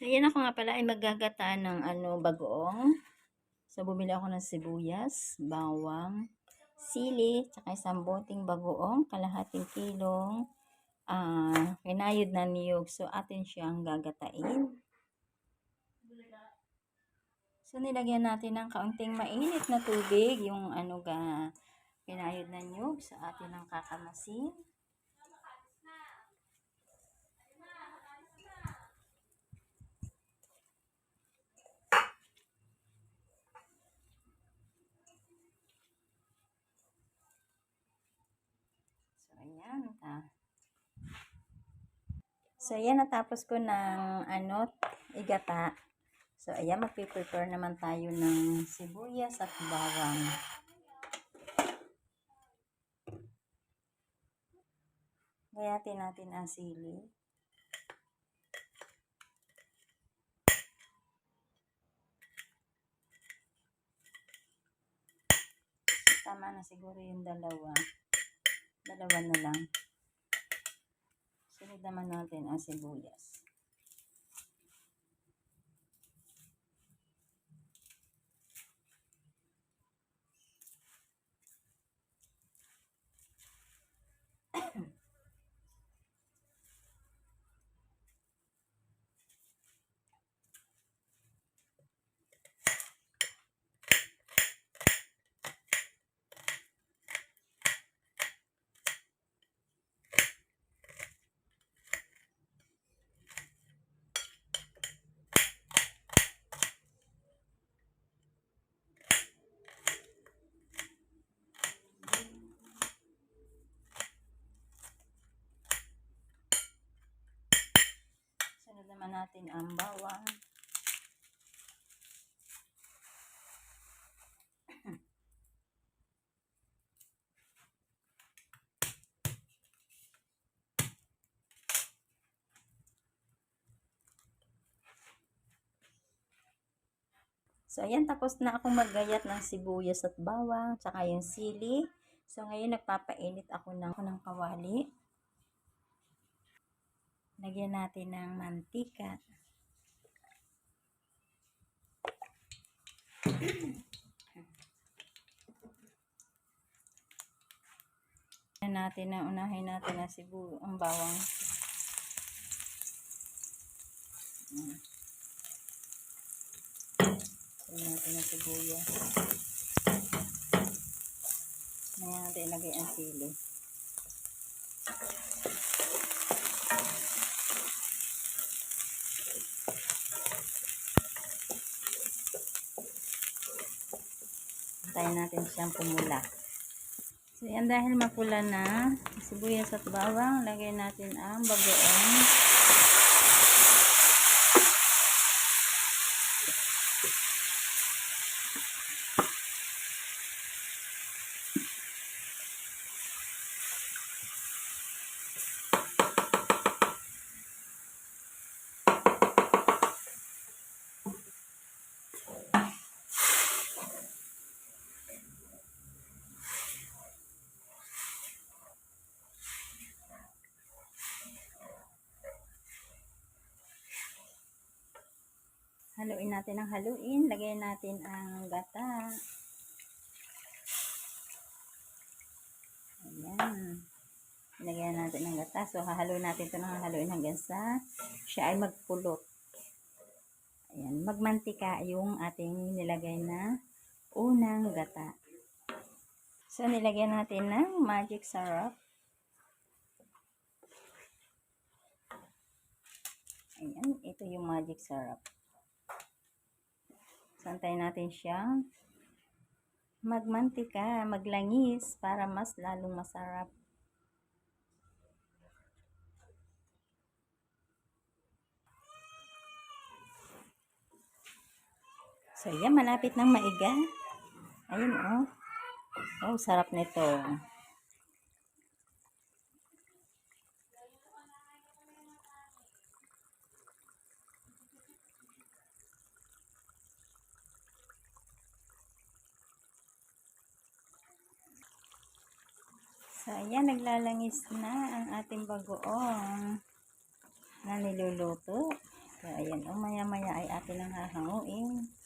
So, yan ako nga pala ay maggagataan ng ano, bagoong. So, bumili ako ng sibuyas, bawang, sili, tsaka isang boting bagoong, kalahating kilong ah kinayod na niyog. So, atin siyang gagatain. So, nilagyan natin ng kaunting mainit na tubig, yung ano ga, kinayod na niyog sa atin ang kakamasin. So, ayan. Ah. So, ayan. Natapos ko ng ano, igata. So, ayan. Magpiprepare naman tayo ng sibuyas at bawang. Gayatin natin ang sili. Tama na siguro yung dalawa. Dalawa na lang. Sunod naman natin ang sibuyas. Sunod naman natin ang bawang. So, ayan, tapos na akong maggayat ng sibuyas at bawang, tsaka yung sili. So, ngayon nagpapainit ako ng, ng kawali. Lagyan natin ng mantika. Natin na unahin natin ang sibu ang bawang. Lagyan natin ang sibuyas. Ngayon natin ilagay ang sili. Tayo natin siyang pumula. So, yan dahil mapula na, sibuyas at bawang, lagay natin ang bagoong. Haluin natin ang haluin. Lagay natin ang gata. Ayan. Lagyan natin ng gata. So, hahaluin natin ito ng haluin hanggang sa siya ay magpulot. Ayan. Magmantika yung ating nilagay na unang gata. So, nilagyan natin ng magic syrup. Ayan. Ito yung magic syrup. Santay natin siyang magmantika, maglangis para mas lalong masarap. So, yan, malapit ng maiga. Ayun, oh. Oh, sarap nito. Ayan, naglalangis na ang ating bagoong na niluluto. So, ayan. O, maya-maya ay atin ang hahanguin.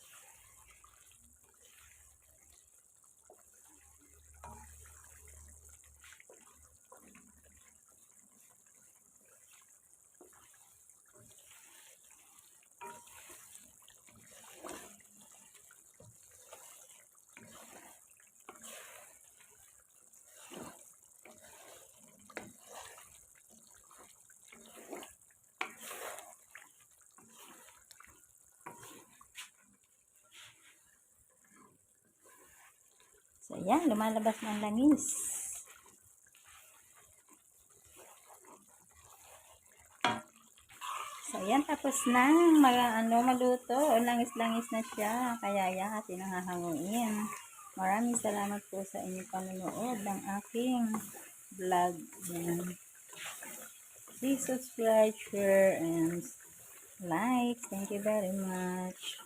Ayan. Lumalabas ang langis. So, ayan. Tapos na. Mag, ano, maluto. Langis-langis na siya. Kaya yan, atin ang. Maraming salamat po sa inyong panonood ng aking vlog. Yan. Please subscribe, share, and like. Thank you very much.